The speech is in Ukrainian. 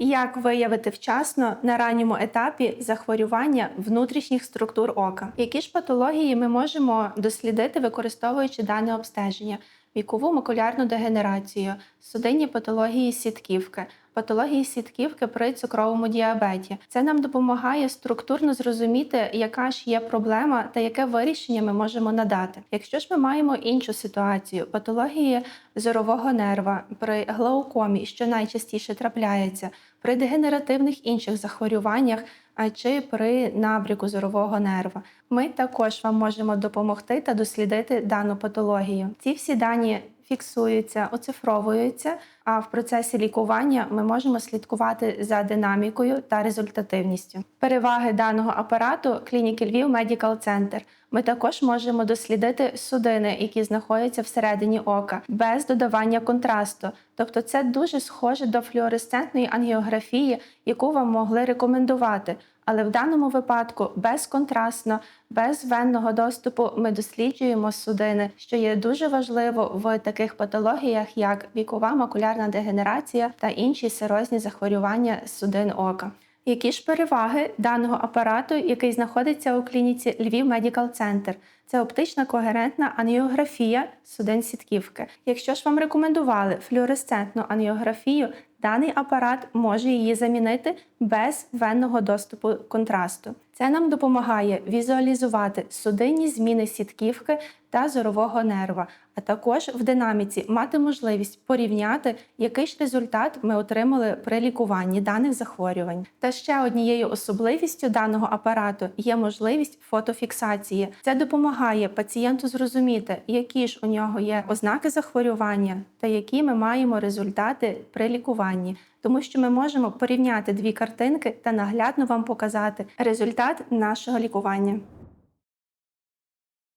Як виявити вчасно на ранньому етапі захворювання внутрішніх структур ока? Які ж патології ми можемо дослідити, використовуючи дане обстеження? Вікову макулярну дегенерацію, судинні патології сітківки, патології сітківки при цукровому діабеті. Це нам допомагає структурно зрозуміти, яка ж є проблема та яке вирішення ми можемо надати. Якщо ж ми маємо іншу ситуацію, патології зорового нерва при глаукомі, що найчастіше трапляється, при дегенеративних інших захворюваннях, а чи при набріку зорового нерва, ми також вам можемо допомогти та дослідити дану патологію. Ці всі дані фіксуються, оцифровуються. А в процесі лікування ми можемо слідкувати за динамікою та результативністю. Переваги даного апарату клініки Львів Медікал Центр. Ми також можемо дослідити судини, які знаходяться всередині ока, без додавання контрасту. Тобто, це дуже схоже до флюоресцентної ангіографії, яку вам могли рекомендувати. Але в даному випадку безконтрастно, без венного доступу ми досліджуємо судини, що є дуже важливо в таких патологіях, як вікова макулярна дегенерація та інші серозні захворювання судин ока. Які ж переваги даного апарату, який знаходиться у клініці Львів Медікал Центр? Це оптична когерентна аніографія судин сітківки. Якщо ж вам рекомендували флюоресцентну аніографію, даний апарат може її замінити без венного доступу контрасту. Це нам допомагає візуалізувати судинні зміни сітківки та зорового нерва, а також в динаміці мати можливість порівняти, який ж результат ми отримали при лікуванні даних захворювань. Та ще однією особливістю даного апарату є можливість фотофіксації. Це допомагає пацієнту зрозуміти, які ж у нього є ознаки захворювання та які ми маємо результати при лікуванні тому що ми можемо порівняти дві картинки та наглядно вам показати результат нашого лікування.